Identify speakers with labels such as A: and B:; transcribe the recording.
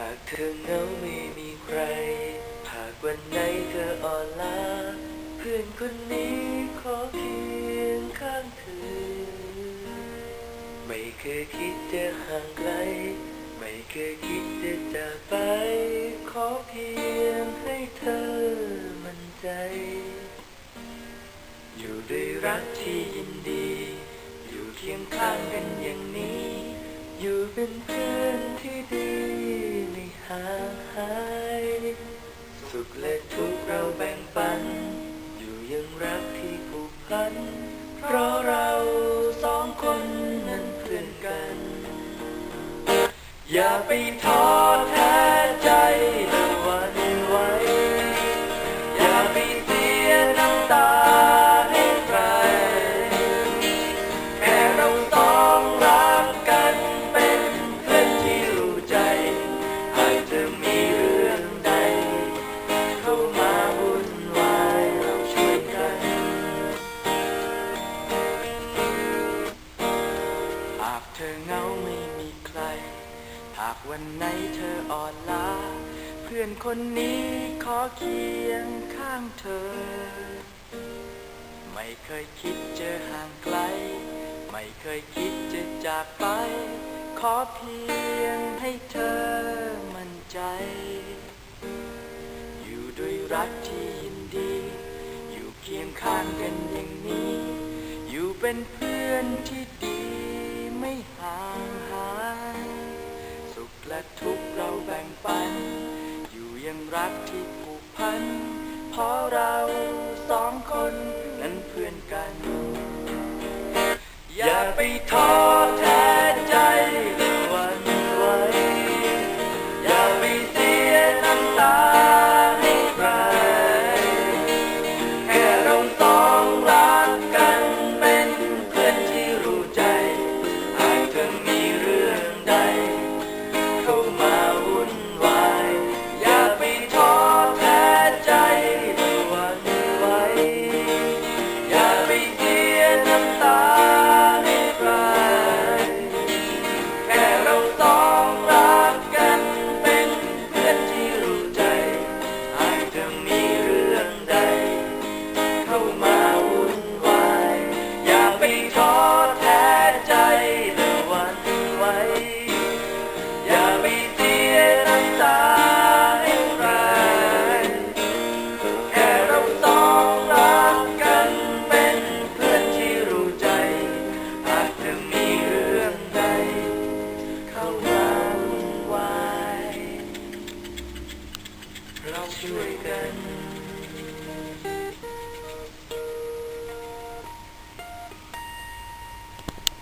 A: หากเธอเหงาไม่มีใคร หากวันไหนเธออ่อนล้า เพื่อนคนนี้ขอเคียงข้างเธอ ไม่เคยคิดจะห่างไกล ไม่เคยคิดจะจากไป ขอเพียงให้เธอมั่นใจ อยู่ด้วยรักที่ยินดี อยู่เคียงข้างกันอย่างนี้ อยู่เป็นเพื่อน อย่าไปท้อแท้ใจหรือหวันไหวอย่าไปเสียน้ำตาให้ใคร แค่เราสองรักกันเป็นเพื่อนที่รู้ใจ หากเธอมีเรื่องใด เข้ามาวุ่นวายเราช่วยกัน หากเธอเหงาไม่มีใคร หากวันไหนเธออ่อนล้า เพื่อนคนนี้ขอเคียงข้างเธอ ไม่เคยคิดจะห่างไกล ไม่เคยคิดจะจากไป ขอเพียงให้เธอมั่นใจ อยู่ด้วยรักที่ยินดี อยู่เคียงข้างกันอย่างนี้ อยู่เป็นเพื่อนที่ดี ยังรักที่ผูกพัน เพราะเราสองคนนั้นเพื่อนกัน อย่าไปท้อ ช่วยกัน